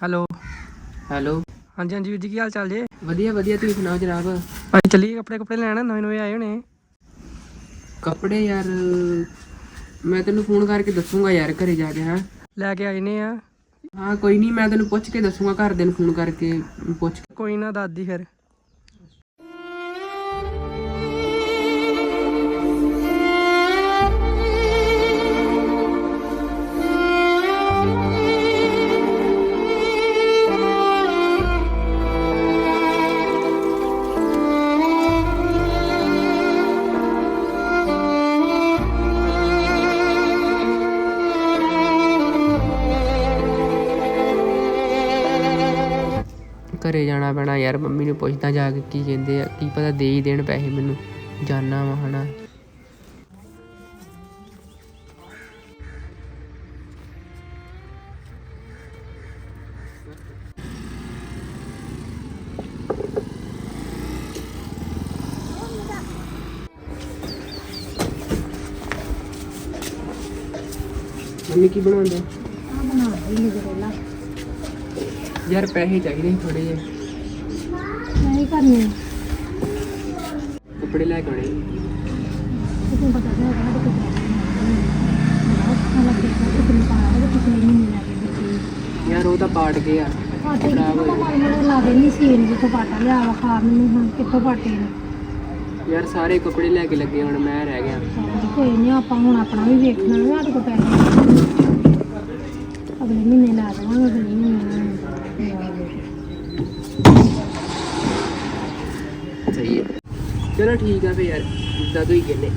Hello. Hello. ਹਾਂਜੀ ਹਾਂਜੀ ਵੀਰ ਜੀ ਕੀ ਹਾਲ ਚਾਲ ਜੇ? ਵਧੀਆ ਵਧੀਆ। ਤੁਸੀਂ ਸੁਣਾਓ ਜਨਾਬ? ਅੱਜ ਚੱਲੀਏ ਕੱਪੜੇ ਕੱਪੜੇ ਲੈਣ ਨਵੇਂ ਨਵੇਂ ਆਏ ਹੋਣੇ। ਕੱਪੜੇ ਯਾਰ ਮੈਂ ਤੈਨੂੰ ਫੋਨ ਕਰਕੇ ਦੱਸੂਗਾ ਯਾਰ ਘਰੇ ਜਾ ਕੇ ਹਾਂ। ਲੈ ਕੇ ਆਏ ਨੇ ਆ। ਹਾਂ ਕੋਈ ਨਹੀਂ ਮੈਂ ਤੈਨੂੰ ਪੁੱਛ ਕੇ ਦੱਸੂਗਾ ਘਰਦਿਆਂ ਨੂੰ ਫੋਨ ਕਰਕੇ ਪੁੱਛ ਕੇ। ਕੋਈ ਨਾ ਦਾਦੀ ਫਿਰ। ਘਰੇ ਜਾਣਾ ਪੈਣਾ ਯਾਰ ਮੰਮੀ ਨੂੰ ਪੁੱਛਦਾ ਜਾ ਕੇ ਕੀ ਕਹਿੰਦੇ ਆ ਕੀ ਪਤਾ ਦੇ ਹੀ ਦੇਣ ਪੈਸੇ ਮੈਨੂੰ ਜਾਨਾ ਵਾ ਹਨਾ। ਮੰਮੀ ਕੀ ਬਣਾਉਂਦੇ? ਆ ਬਣਾ ਲਈ ਗਜਰੇਲਾ ਯਾਰ ਪੈਸੇ ਚਾਹੀਦੇ ਥੋੜੇ ਜਿਹੇ। ਨਹੀਂ ਕਰਨੀ ਕੱਪੜੇ ਲੈ ਕੇ ਆਉਣੇ ਤੁਹਾਨੂੰ ਪਤਾ ਤਾਂ ਹੈਗਾ ਕਿ ਕਿ ਪਾਇਆ ਕੇ ਯਾਰ ਉਹ ਤਾਂ ਪਾਟ ਗਏ ਆ। ਪਾਟੇ ਕਿੱਥੋਂ ਮਾਰੇ ਮੇਰੇ ਲਾ ਦੇ ਨਹੀਂ ਸੀ ਜਿੱਥੋਂ ਪਾਟਾ ਲਿਆ ਵਾ ਖਾ ਮੈਨੂੰ ਹੁਣ ਕਿੱਥੋਂ ਪਾਟੇ ਨੇ ਯਾਰ ਸਾਰੇ ਕੱਪੜੇ ਲੈ ਕੇ ਲੱਗੇ ਹੁਣ ਮੈਂ ਰਹਿ ਗਿਆ। ਕੋਈ ਨਹੀਂ ਆਪਾਂ ਹੁਣ ਆਪਣਾ ਵੀ ਵੇਖਣਾ ਵਾ ਸਾਡੇ ਕੋਲ ਪੈਸੇ ਅਗਲੇ ਮਹੀਨੇ ਲਾ ਦੇਵਾਂਗੇ ਅਗਲੇ ਮਹੀਨੇ ਸਹੀ ਹੈ ਚਲੋ ਠੀਕ ਆ ਫੇ ਯਾਰ ਇਦਾਂ ਤੋਂ ਹੀ ਕਹਿੰਦੇ।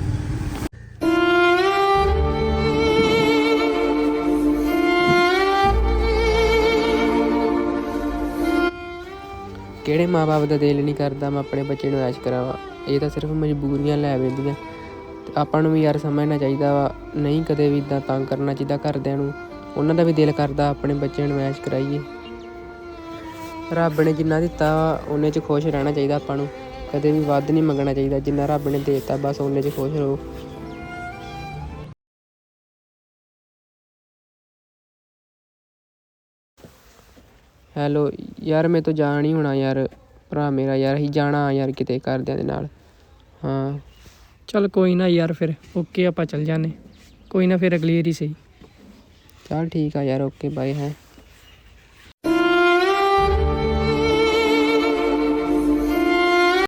ਕਿਹੜੇ ਮਾਪੇ ਦਾ ਦਿਲ ਨਹੀਂ ਕਰਦਾ ਮੈਂ ਆਪਣੇ ਬੱਚੇ ਨੂੰ ਐਸ਼ ਕਰਾਵਾਂ? ਇਹ ਤਾਂ ਸਿਰਫ ਮਜਬੂਰੀਆਂ ਲੈ ਪੈਂਦੀਆਂ। ਆਪਾਂ ਨੂੰ ਵੀ ਯਾਰ ਸਮਝਣਾ ਚਾਹੀਦਾ ਵਾ, ਨਹੀਂ ਕਦੇ ਵੀ ਇਦਾਂ ਤੰਗ ਕਰਨਾ ਚਾਹੀਦਾ ਘਰਦਿਆਂ ਨੂੰ। ਉਹਨਾਂ ਦਾ ਵੀ ਦਿਲ ਕਰਦਾ ਆਪਣੇ ਬੱਚਿਆਂ ਨੂੰ ਐਸ਼ ਕਰਾਈਏ। ਰੱਬ ਨੇ ਜਿੰਨਾ ਦਿੱਤਾ ਵਾ, ਉਹਨੇ 'ਚ ਖੁਸ਼ ਰਹਿਣਾ ਚਾਹੀਦਾ ਆਪਾਂ ਨੂੰ। ਕਦੇ ਵੀ ਵੱਧ ਨਹੀਂ ਮੰਗਣਾ ਚਾਹੀਦਾ ਜਿੰਨਾ ਰੱਬ ਨੇ ਦੇ ਦਿੱਤਾ ਬਸ ਉਹਨੇ 'ਚ ਖੁਸ਼ ਰਹੋ। ਹੈਲੋ ਯਾਰ ਮੈਂ ਤੋਂ ਜਾ ਨਹੀਂ ਹੋਣਾ ਯਾਰ ਭਰਾ ਮੇਰਾ ਯਾਰ ਅਸੀਂ ਜਾਣਾ ਯਾਰ ਕਿਤੇ ਘਰਦਿਆਂ ਦੇ ਨਾਲ। ਹਾਂ। ਚੱਲ ਕੋਈ ਨਾ ਯਾਰ ਫਿਰ ਓਕੇ ਆਪਾਂ ਚੱਲ ਜਾਂਦੇ। ਕੋਈ ਨਾ ਫਿਰ ਅਗਲੀ ਵਾਰੀ ਸਹੀ। ਚਲ ਠੀਕ ਆ ਯਾਰ ਓਕੇ ਬਾਏ ਹੈ।